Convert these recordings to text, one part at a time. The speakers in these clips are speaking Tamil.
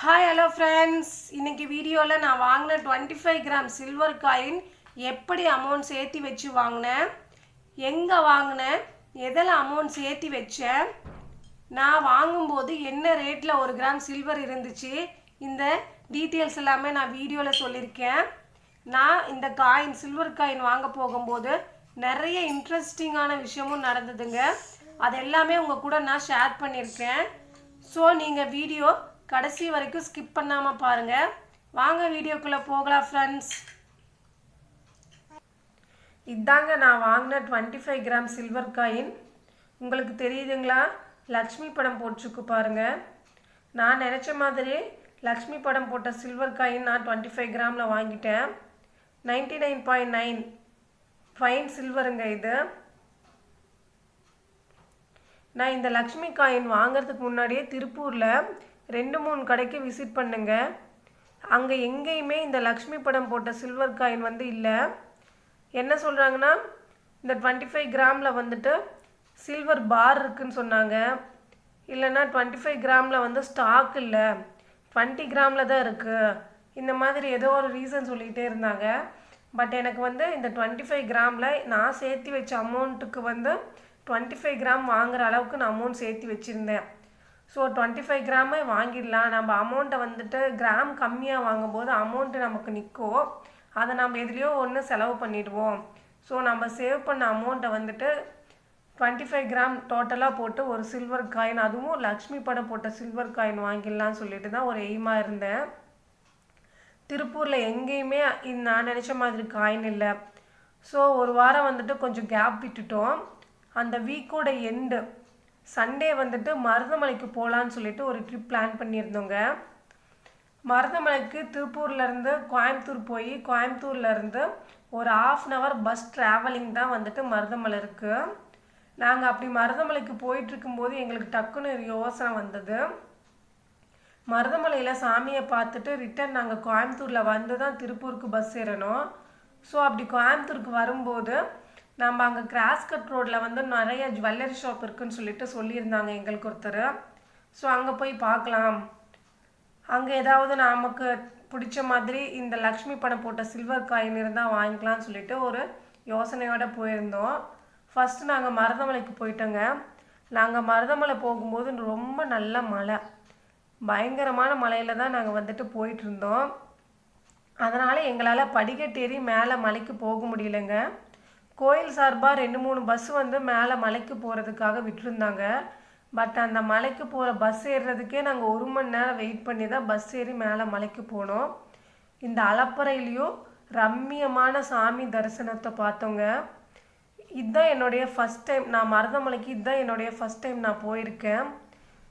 ஹாய் ஹலோ ஃப்ரெண்ட்ஸ் இன்னைக்கு வீடியோவில் நான் வாங்கின twenty five gram silver coin எப்படி அமௌண்ட் சேர்த்து வச்சு வாங்கினேன்? எங்கே வாங்கினேன்? எதில் அமௌண்ட் சேர்த்து வச்சேன்? நான் வாங்கும்போது என்ன ரேட்டில் ஒரு கிராம் சில்வர் இருந்துச்சு? இந்த டீட்டெயில்ஸ் எல்லாமே நான் வீடியோவில் சொல்லியிருக்கேன் நான் இந்த காயின் சில்வர் காயின் வாங்க போகும்போது நிறைய இன்ட்ரெஸ்டிங்கான விஷயமும் நடந்ததுங்க. அது எல்லாமே உங்கள் கூட நான் ஷேர் பண்ணியிருக்கேன். ஸோ நீங்கள் வீடியோ கடைசி வரைக்கும் ஸ்கிப் பண்ணாமல் பாருங்கள் வாங்க வீடியோக்குள்ளே போகலாம் ஃப்ரெண்ட்ஸ் இதாங்க நான் வாங்கின twenty five gram silver coin உங்களுக்கு தெரியுதுங்களா? லக்ஷ்மி படம் போட்டிருக்கு பாருங்க. நான் நினச்ச மாதிரி லக்ஷ்மி படம் போட்ட சில்வர் காயின் நான் டுவெண்ட்டி ஃபைவ் கிராமில் வாங்கிட்டேன். Ninety nine point nine fine சில்வருங்க இது. நான் இந்த லக்ஷ்மி காயின் வாங்குறதுக்கு முன்னாடியே திருப்பூரில் ரெண்டு மூணு கடைக்கு விசிட் பண்ணுங்க. அங்கே எங்கேயுமே இந்த லக்ஷ்மி படம் போட்ட சில்வர் காயின் வந்து இல்லை. என்ன சொல்கிறாங்கன்னா இந்த டுவெண்ட்டி ஃபைவ் கிராமில் வந்துட்டு சில்வர் பார் இருக்குன்னு சொன்னாங்க. இல்லைன்னா டுவெண்ட்டி ஃபைவ் கிராமில் வந்து ஸ்டாக் இல்லை. டுவெண்ட்டி கிராமில் தான் இருக்குது இந்த மாதிரி ஏதோ ஒரு ரீசன் சொல்லிகிட்டே இருந்தாங்க. பட் எனக்கு வந்து இந்த டுவெண்ட்டி ஃபைவ் கிராமில் நான் சேர்த்து வச்ச அமௌண்ட்டுக்கு வந்து டுவெண்ட்டி ஃபைவ் கிராம் வாங்குற அளவுக்கு நான் அமௌண்ட் சேர்த்து வச்சுருந்தேன். ஸோ டுவெண்ட்டி ஃபைவ் கிராமே வாங்கிடலாம். நம்ம அமௌண்ட்டை வந்துட்டு கிராம் கம்மியாக வாங்கும்போது அமௌண்ட்டு நமக்கு நிற்கும் அதை நம்ம எதுலேயோ ஒன்று செலவு பண்ணிடுவோம். ஸோ நம்ம சேவ் பண்ண அமௌண்ட்டை வந்துட்டு டுவெண்ட்டி ஃபைவ் கிராம் டோட்டலாக போட்டு ஒரு சில்வர் காயின் அதுவும் லக்ஷ்மி படம் போட்ட சில்வர் காயின் வாங்கிடலாம் சொல்லிட்டு தான் ஒரு எய்மாக இருந்தேன். திருப்பூரில் எங்கேயுமே நான் நினச்ச மாதிரி காயின் இல்லை. ஸோ ஒரு வாரம் வந்துட்டு கொஞ்சம் கேப் விட்டுட்டோம். அந்த வீக்கோட எண்டு சண்டே வந்துட்டு மருதமலைக்கு போகலான்னு சொல்லிட்டு ஒரு ட்ரிப் பிளான் பண்ணியிருந்தோங்க. மருதமலைக்கு திருப்பூர்லேருந்து கோயம்புத்தூர் போய் கோயம்புத்தூர்லேருந்து ஒரு half an hour bus travelling தான் வந்துட்டு மருதமலை இருக்குது நாங்கள் அப்படி மருதமலைக்கு போயிட்டு இருக்கும்போது எங்களுக்கு டக்குன்னு ஒரு யோசனை வந்தது. மருதமலையில் சாமியை பார்த்துட்டு ரிட்டர்ன் நாங்கள் கோயம்புத்தூரில் வந்து தான் திருப்பூருக்கு பஸ் ஏறணும். ஸோ அப்படி கோயம்புத்தூருக்கு வரும்போது நம்ம அங்கே கிராஸ் கட் ரோட்டில் வந்து நிறைய ஜுவல்லரி ஷாப் இருக்குன்னு சொல்லிட்டு சொல்லியிருந்தாங்க எங்களுக்கு ஒருத்தர். ஸோ அங்கே போய் பார்க்கலாம். அங்கே ஏதாவது நமக்கு பிடிச்ச மாதிரி இந்த லக்ஷ்மி படம் போட்ட சில்வர் காயின் இருந்தால் வாங்கிக்கலாம்னு சொல்லிட்டு ஒரு யோசனையோடு போயிருந்தோம். ஃபஸ்ட்டு நாங்கள் மருதமலைக்கு போயிட்டோங்க. நாங்கள் மருதமலை போகும்போது ரொம்ப நல்ல மழை பயங்கரமான மலையில் தான் நாங்கள் வந்துட்டு போயிட்டு இருந்தோம். அதனால் எங்களால் படிக்கட்டேறி மேலே மலைக்கு போக முடியலங்க. கோயில் சார்பாக ரெண்டு மூணு பஸ் வந்து மேலே மலைக்கு போகிறதுக்காக விட்டுருந்தாங்க. பட் அந்த மலைக்கு போகிற பஸ் ஏறுறதுக்கே நாங்கள் ஒரு மணி நேரம் வெயிட் பண்ணி தான் பஸ் ஏறி மேலே மலைக்கு போனோம். இந்த அலப்பறையிலையும் ரம்மியமான சாமி தரிசனத்தை பார்த்தோங்க. இதுதான் என்னுடைய ஃபஸ்ட் டைம் நான் மருதமலைக்கு இதுதான் என்னுடைய ஃபஸ்ட் டைம் நான் போயிருக்கேன்.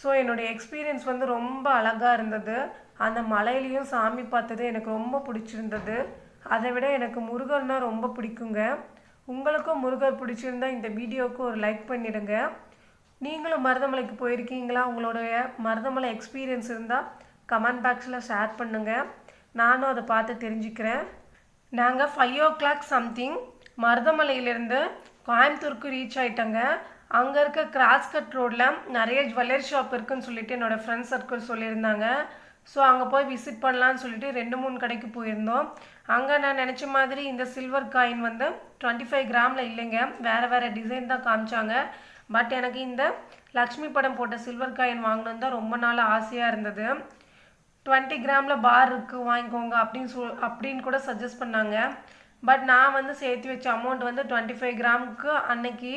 ஸோ என்னுடைய எக்ஸ்பீரியன்ஸ் வந்து ரொம்ப அழகாக இருந்தது. அந்த மலையிலையும் சாமி பார்த்தது எனக்கு ரொம்ப பிடிச்சிருந்தது. அதை விட எனக்கு முருகன்னா ரொம்ப பிடிக்குங்க. உங்களுக்கும் முருகர் பிடிச்சிருந்தா இந்த வீடியோவுக்கு ஒரு லைக் பண்ணிடுங்க. நீங்களும் மருதமலைக்கு போயிருக்கீங்களா? உங்களுடைய மருதமலை எக்ஸ்பீரியன்ஸ் இருந்தால் கமெண்ட் பாக்ஸில் ஷேர் பண்ணுங்கள் நானும் அதை பார்த்து தெரிஞ்சுக்கிறேன். நாங்கள் ஃபைவ் ஓ கிளாக் சம்திங் மருதமலையிலேருந்து கோயம்புத்தூருக்கு ரீச் ஆயிட்டங்க. அங்கே இருக்க கிராஸ் கட் ரோட்டில் நிறைய ஜுவல்லரி ஷாப் இருக்குன்னு சொல்லிட்டு என்னோடய ஃப்ரெண்ட்ஸ் சர்க்கிள் சொல்லியிருந்தாங்க. ஸோ அங்கே போய் விசிட் பண்ணலான்னு சொல்லிட்டு ரெண்டு மூணு கடைக்கு போயிருந்தோம். அங்கே நான் நினச்ச மாதிரி இந்த சில்வர் காயின் வந்து டுவெண்ட்டி ஃபைவ் கிராமில் இல்லைங்க. வேறு வேறு டிசைன் தான் காமிச்சாங்க. பட் எனக்கு இந்த லக்ஷ்மி படம் போட்ட சில்வர் காயின் வாங்கணுன்னு தான் ரொம்ப நாள் ஆசையாக இருந்தது. டுவெண்ட்டி கிராமில் பார் இருக்குது வாங்கிக்கோங்க அப்படின்னு சொல் அப்படின்னு கூட சஜஸ்ட் பண்ணாங்க. பட் நான் வந்து சேர்த்து வச்ச அமௌண்ட் வந்து டுவெண்ட்டி ஃபைவ் கிராமுக்கு அன்னைக்கு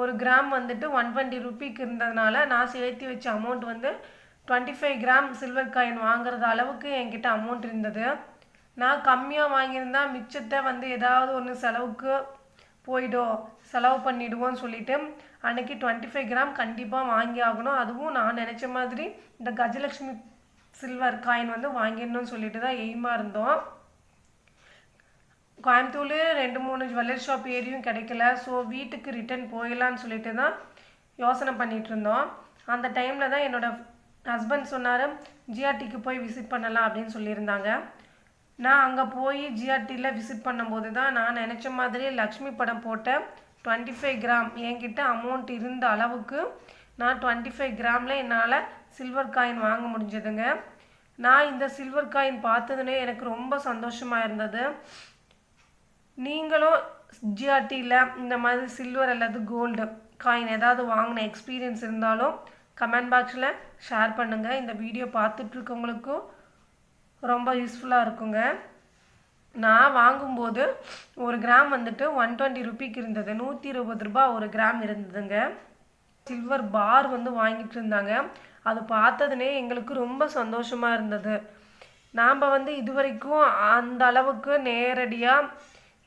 ஒரு கிராம் வந்துட்டு ஒன் டுவெண்ட்டி ருபீக்கு இருந்ததுனால நான் சேர்த்து வச்ச அமௌண்ட் வந்து twenty five gram silver coin வாங்குறது அளவுக்கு என்கிட்ட அமௌண்ட் இருந்தது. நான் கம்மியாக வாங்கியிருந்தா மிச்சத்தை வந்து ஏதாவது ஒன்று செலவுக்கு போயிடும் செலவு பண்ணிவிடுவோன்னு சொல்லிட்டு அன்னைக்கு டுவெண்ட்டி ஃபைவ் கிராம் கண்டிப்பாக வாங்கி ஆகணும். அதுவும் நான் நினச்ச மாதிரி இந்த கஜலக்ஷ்மி சில்வர் காயின் வந்து வாங்கிடணும்னு சொல்லிட்டு தான் எய்மாக இருந்தோம். கோயம்புத்தூர்லேயே ரெண்டு மூணு ஜுவல்லரி ஷாப் ஏரியும் கிடைக்கல. ஸோ வீட்டுக்கு ரிட்டர்ன் போயிடலான்னு சொல்லிட்டு தான் யோசனை பண்ணிகிட்டு இருந்தோம். அந்த டைமில் தான் என்னோடய ஹஸ்பண்ட் சொன்னார் ஜிஆர்டிக்கு போய் விசிட் பண்ணலாம் அப்படின்னு சொல்லியிருந்தாங்க. நான் அங்கே போய் ஜிஆர்டியில் விசிட் பண்ணும்போது தான் நான் நினச்ச மாதிரி லக்ஷ்மி படம் போட்ட டுவெண்ட்டி ஃபைவ் கிராம் என்கிட்ட அமௌண்ட் இருந்த அளவுக்கு நான் டுவெண்ட்டி ஃபைவ் கிராமில் என்னால் சில்வர் காயின் வாங்க முடிஞ்சதுங்க. நான் இந்த சில்வர் காயின் பார்த்ததுனே எனக்கு ரொம்ப சந்தோஷமாக இருந்தது. நீங்களும் ஜிஆர்டியில் இந்த மாதிரி சில்வர் அல்லது கோல்டு காயின் ஏதாவது வாங்கின எக்ஸ்பீரியன்ஸ் இருந்தாலும் கமெண்ட் பாக்ஸில் ஷேர் பண்ணுங்கள் இந்த வீடியோ பார்த்துட்ருக்கவங்களுக்கும் ரொம்ப யூஸ்ஃபுல்லாக இருக்குங்க. நான் வாங்கும்போது ஒரு கிராம் வந்துட்டு ஒன் டுவெண்ட்டி ருபிக்கு இருந்தது. நூற்றி இருபது ரூபாய் ஒரு கிராம் இருந்ததுங்க. சில்வர் பார் வந்து வாங்கிட்டு இருந்தாங்க. அது பார்த்ததுனே எங்களுக்கு ரொம்ப சந்தோஷமாக இருந்தது. நாம் வந்து இது வரைக்கும் அந்த அளவுக்கு நேரடியாக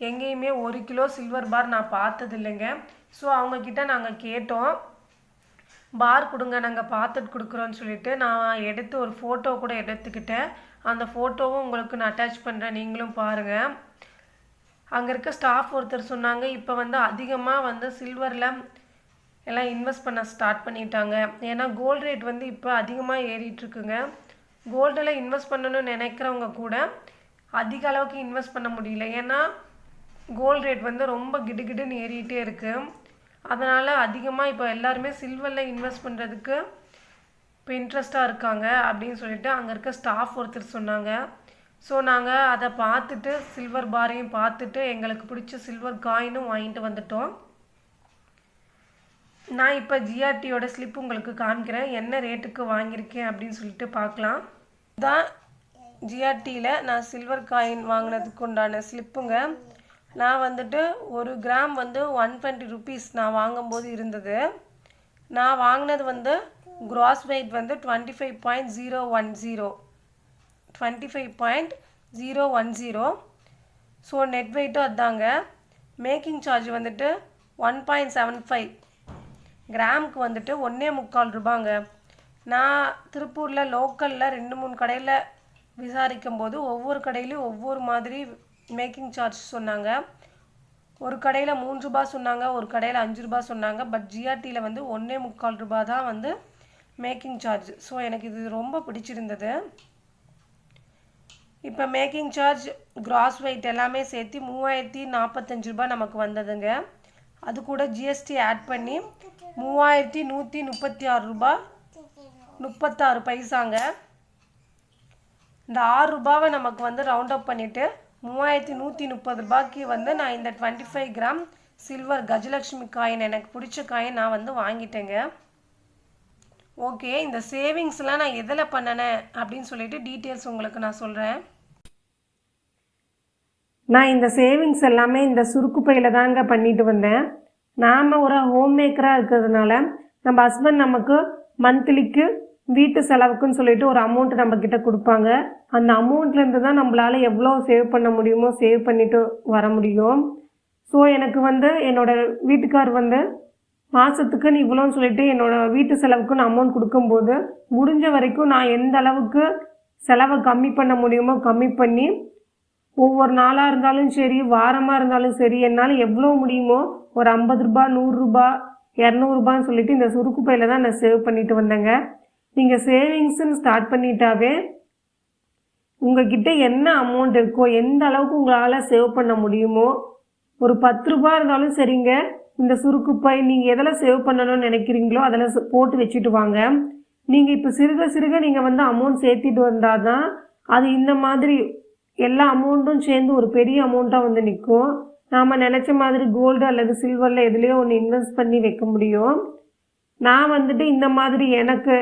எங்கேயுமே ஒரு கிலோ சில்வர் பார் நான் பார்த்தது இல்லைங்க ஸோ அவங்கக்கிட்ட நாங்கள் கேட்டோம். பார் கொடுங்க நாங்கள் பார்த்துட்டு கொடுக்குறோன்னு சொல்லிட்டு நான் எடுத்து ஒரு ஃபோட்டோ கூட எடுத்துக்கிட்டேன். அந்த ஃபோட்டோவும் உங்களுக்கு நான் அட்டாச் பண்ணுறேன் நீங்களும் பாருங்கள் அங்கே இருக்க ஸ்டாஃப் ஒருத்தர் சொன்னாங்க இப்போ வந்து அதிகமாக வந்து சில்வரில் எல்லாம் இன்வெஸ்ட் பண்ண ஸ்டார்ட் பண்ணிட்டாங்க. ஏன்னா கோல்டு ரேட் வந்து இப்போ அதிகமாக ஏறிட்டுருக்குங்க கோல்டில் இன்வெஸ்ட் பண்ணணும்னு நினைக்கிறவங்க கூட அதிக அளவுக்கு இன்வெஸ்ட் பண்ண முடியல. ஏன்னா கோல்டு ரேட் வந்து ரொம்ப கிடுகிடுன்னு ஏறிகிட்டே இருக்குது அதனால் அதிகமாக இப்போ எல்லாருமே சில்வரில் இன்வெஸ்ட் பண்ணுறதுக்கு இப்போ இன்ட்ரெஸ்ட்டாக இருக்காங்க அப்படின்னு சொல்லிட்டு அங்கே இருக்க ஸ்டாஃப் ஒருத்தர் சொன்னாங்க. ஸோ நாங்கள் அதை பார்த்துட்டு சில்வர் பாரையும் பார்த்துட்டு எங்களுக்கு பிடிச்ச சில்வர் காயினும் வாங்கிட்டு வந்துட்டோம். நான் இப்போ ஜிஆர்டியோட ஸ்லிப் உங்களுக்கு காமிக்கிறேன். என்ன ரேட்டுக்கு வாங்கியிருக்கேன் அப்படின்னு சொல்லிட்டு பார்க்கலாம். தான் ஜிஆர்டியில் நான் சில்வர் காயின் வாங்கினதுக்கு உண்டான ஸ்லிப்புங்க நான் வந்துட்டு ஒரு கிராம் வந்து ஒன் டுவெண்ட்டி ருபீஸ் நான் வாங்கும்போது இருந்தது. நான் வாங்கினது வந்து க்ராஸ் வெயிட் வந்து twenty five point zero one zero twenty five point zero one zero so net வெயிட்டும் அதாங்க. மேக்கிங் சார்ஜ் வந்துட்டு ஒன் பாயிண்ட் செவன் ஃபைவ் கிராமுக்கு வந்துட்டு ஒன்றே முக்கால் ரூபாங்க. நான் திருப்பூரில் லோக்கலில் ரெண்டு மூணு கடையில் விசாரிக்கும் போது ஒவ்வொரு கடையிலையும் ஒவ்வொரு மாதிரி மேக்கிங் சார்ஜ் சொன்னாங்க. ஒரு கடையில் மூன்று ரூபா சொன்னாங்க ஒரு கடையில் அஞ்சு ரூபா சொன்னாங்க. பட் ஜிஆர்டியில் வந்து ஒன்றே முக்கால் ரூபா தான் வந்து மேக்கிங் சார்ஜ். ஸோ எனக்கு இது ரொம்ப பிடிச்சிருந்தது. இப்போ மேக்கிங் சார்ஜ் கிராஸ் வெயிட் எல்லாமே சேர்த்து மூவாயிரத்தி நாற்பத்தஞ்சு ரூபாய் நமக்கு வந்ததுங்க. அது கூட ஜிஎஸ்டி ஆட் பண்ணி மூவாயிரத்தி நூற்றி முப்பத்தி ஆறு ரூபாய் முப்பத்தாறு பைசாங்க. இந்த ஆறு ரூபாவை நமக்கு வந்து ரவுண்ட் அப் பண்ணிவிட்டு மூவாயிரத்தி நூற்றி முப்பது ரூபாய்க்கு வந்து நான் இந்த twenty five gram silver Gajalakshmi coin எனக்கு பிடிச்ச காயின் நான் வந்து வாங்கிட்டேங்க. ஓகே இந்த சேவிங்ஸ்லாம் நான் எதில் பண்ணினேன் அப்படின்னு சொல்லிட்டு டீட்டெயில்ஸ் உங்களுக்கு நான் சொல்கிறேன் நான் இந்த சேவிங்ஸ் எல்லாமே இந்த சுருக்கு பையில் தாங்க பண்ணிட்டு வந்தேன். நாம் ஒரு ஹோம் மேக்கராக இருக்கிறதுனால நம்ம ஹஸ்பண்ட் நமக்கு மந்த்லிக்கு வீட்டு செலவுக்குன்னு சொல்லிட்டு ஒரு அமௌண்ட் நம்ம கிட்ட கொடுப்பாங்க. அந்த அமௌண்ட்லேருந்து தான் நம்மளால் எவ்வளோ சேவ் பண்ண முடியுமோ சேவ் பண்ணிட்டு வர முடியும். ஸோ எனக்கு வந்து என்னோட வீட்டுக்கார் வந்து மாதத்துக்கு நீ இவ்வளோன்னு சொல்லிட்டு என்னோட வீட்டு செலவுக்கு நான் அமௌண்ட் கொடுக்கும்போது முடிஞ்ச வரைக்கும் நான் எந்த அளவுக்கு செலவை கம்மி பண்ண முடியுமோ கம்மி பண்ணி ஒவ்வொரு நாளாக இருந்தாலும் சரி வாரமாக இருந்தாலும் சரி என்னால் எவ்வளோ முடியுமோ ஒரு ஐம்பது ரூபா நூறுரூபா இரநூறுபான்னு சொல்லிட்டு இந்த சுருக்கு பையில் தான் நான் சேவ் பண்ணிட்டு வந்தேங்க. நீங்கள் சேவிங்ஸுன்னு ஸ்டார்ட் பண்ணிட்டாவே உங்ககிட்ட என்ன அமௌண்ட் இருக்கோ எந்த அளவுக்கு உங்களால் சேவ் பண்ண முடியுமோ ஒரு பத்து ரூபா இருந்தாலும் சரிங்க. இந்த சுருக்கு பை நீங்கள் எதில் சேவ் பண்ணணும்னு நினைக்கிறீங்களோ அதில் போட்டு வச்சுட்டு வாங்க. நீங்கள் இப்போ சிறுக சிறுக நீங்கள் வந்து அமௌண்ட் சேர்த்திட்டு வந்தால் தான் அது இந்த மாதிரி எல்லா அமௌண்ட்டும் சேர்ந்து ஒரு பெரிய அமௌண்ட்டாக வந்து நிற்கும் நாம் நினச்ச மாதிரி கோல்டு அல்லது சில்வரில் எதுலேயோ ஒன்று இன்வெஸ்ட் பண்ணி வைக்க முடியும். நான் வந்துட்டு இந்த மாதிரி எனக்கு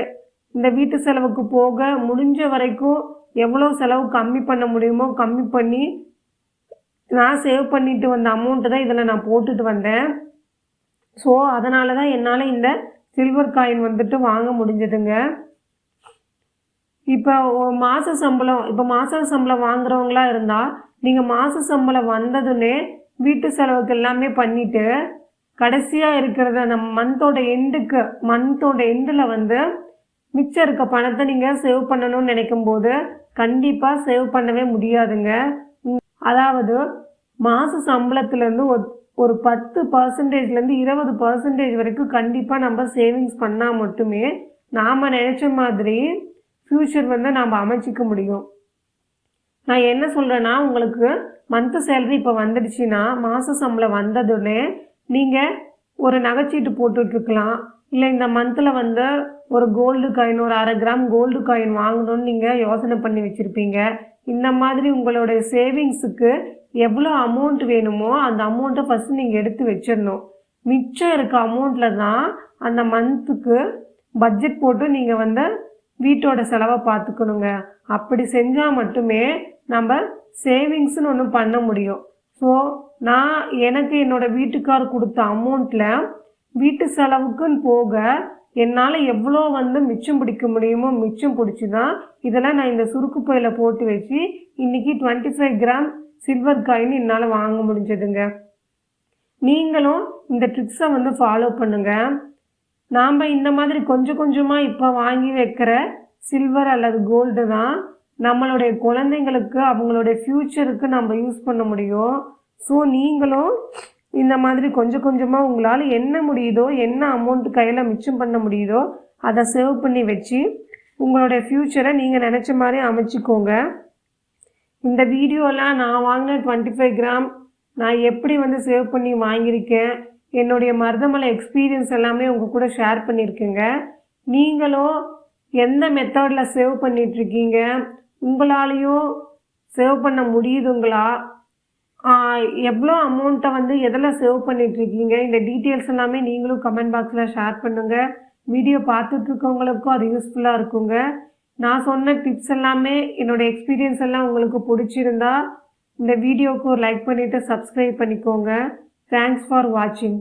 இந்த வீட்டு செலவுக்கு போக முடிஞ்ச வரைக்கும் எவ்வளோ செலவு கம்மி பண்ண முடியுமோ கம்மி பண்ணி நான் சேவ் பண்ணிட்டு வந்த அமௌண்ட்டு தான் இதில் நான் போட்டுட்டு வந்தேன். ஸோ அதனால தான் என்னால் இந்த சில்வர் காயின் வந்துட்டு வாங்க முடிஞ்சதுங்க. இப்போ மாத சம்பளம் இப்போ மாத சம்பளம் வாங்குறவங்களா இருந்தால் நீங்கள் மாத சம்பளம் வந்ததுன்னே வீட்டு செலவுக்கு எல்லாமே பண்ணிவிட்டு கடைசியாக இருக்கிறத அந்த மந்தோட எண்டுக்கு மந்தோட எண்டில் வந்து மிச்சம் இருக்க பணத்தை நீங்கள் சேவ் பண்ணணும்னு நினைக்கும் போது கண்டிப்பாக சேவ் பண்ணவே முடியாதுங்க. அதாவது மாத சம்பளத்துலேருந்து ஒரு பத்து பர்சன்டேஜ்லேருந்து இருபது பர்சன்டேஜ் வரைக்கும் கண்டிப்பாக நம்ம சேவிங்ஸ் பண்ணால் மட்டுமே நாம் நினச்ச மாதிரி ஃப்யூச்சர் வந்து நாம் அமைச்சிக்க முடியும். நான் என்ன சொல்கிறேன்னா உங்களுக்கு மந்த் சேலரி இப்போ வந்துடுச்சுன்னா மாத சம்பளம் வந்ததுடனே நீங்கள் ஒரு நகைச்சீட்டு போட்டுட்ருக்கலாம் இல்லை இந்த மந்தில் வந்து ஒரு கோல்டு காயின் ஒரு அரை கிராம் கோல்டு காயின் வாங்கணும்னு நீங்கள் யோசனை பண்ணி வச்சுருப்பீங்க. இந்த மாதிரி உங்களுடைய சேவிங்ஸுக்கு எவ்வளோ அமௌண்ட் வேணுமோ அந்த அமௌண்ட்டை ஃபஸ்ட்டு நீங்கள் எடுத்து வச்சிடணும். மிச்சம் இருக்க அமௌண்ட்டில் தான் அந்த மந்த்துக்கு பட்ஜெட் போட்டு நீங்கள் வந்து வீட்டோட செலவை பார்த்துக்கணுங்க. அப்படி செஞ்சால் மட்டுமே நம்ம சேவிங்ஸ்னு ஒன்று பண்ண முடியும். ஸோ நான் எனக்கு என்னோட வீட்டுக்கார் கொடுத்த அமௌண்ட்டில் வீட்டு செலவுக்குன்னு போக என்னால் எவ்வளோ வந்து மிச்சம் பிடிக்க முடியுமோ மிச்சம் பிடிச்சி தான் இதெல்லாம் நான் இந்த சுருக்கு பையில் போட்டு வச்சு இன்னைக்கு twenty five gram silver coin என்னால் வாங்க முடிஞ்சதுங்க. நீங்களும் இந்த ட்ரிக்ஸை வந்து ஃபாலோ பண்ணுங்கள் நாம் இந்த மாதிரி கொஞ்சம் கொஞ்சமாக இப்போ வாங்கி வைக்கிற சில்வர் அல்லது கோல்டு தான் நம்மளுடைய குழந்தைங்களுக்கு அவங்களுடைய ஃப்யூச்சருக்கு நம்ம யூஸ் பண்ண முடியும். ஸோ நீங்களும் இந்த மாதிரி கொஞ்சம் கொஞ்சமாக உங்களால் என்ன முடியுதோ என்ன அமௌண்ட் கையில் மிச்சம் பண்ண முடியுதோ அதை சேவ் பண்ணி வச்சு உங்களுடைய ஃப்யூச்சரை நீங்கள் நினச்ச மாதிரி அமைச்சிக்கோங்க. இந்த வீடியோலாம் நான் வாங்கின டுவெண்ட்டி ஃபைவ் கிராம் நான் எப்படி வந்து சேவ் பண்ணி வாங்கியிருக்கேன் என்னுடைய மருதமலை எக்ஸ்பீரியன்ஸ் எல்லாமே உங்கள் கூட ஷேர் பண்ணியிருக்கேங்க. நீங்களும் எந்த மெத்தடில் சேவ் பண்ணிகிட்ருக்கீங்க உங்களாலேயும் சேவ் பண்ண முடியுதுங்களா? எவ்வளோ அமௌண்ட்டை வந்து எதில் சேவ் பண்ணிகிட்ருக்கீங்க இந்த டீட்டெயில்ஸ் எல்லாமே நீங்களும் கமெண்ட் பாக்ஸில் ஷேர் பண்ணுங்கள் வீடியோ பார்த்துட்ருக்கவங்களுக்கும் அது யூஸ்ஃபுல்லாக இருக்குங்க. நான் சொன்ன டிப்ஸ் எல்லாமே என்னோடய எக்ஸ்பீரியன்ஸ் எல்லாம் உங்களுக்கு பிடிச்சிருந்தா இந்த வீடியோவுக்கு ஒரு லைக் பண்ணிவிட்டு சப்ஸ்கிரைப் பண்ணிக்கோங்க. தேங்க்ஸ் ஃபார் வாட்சிங்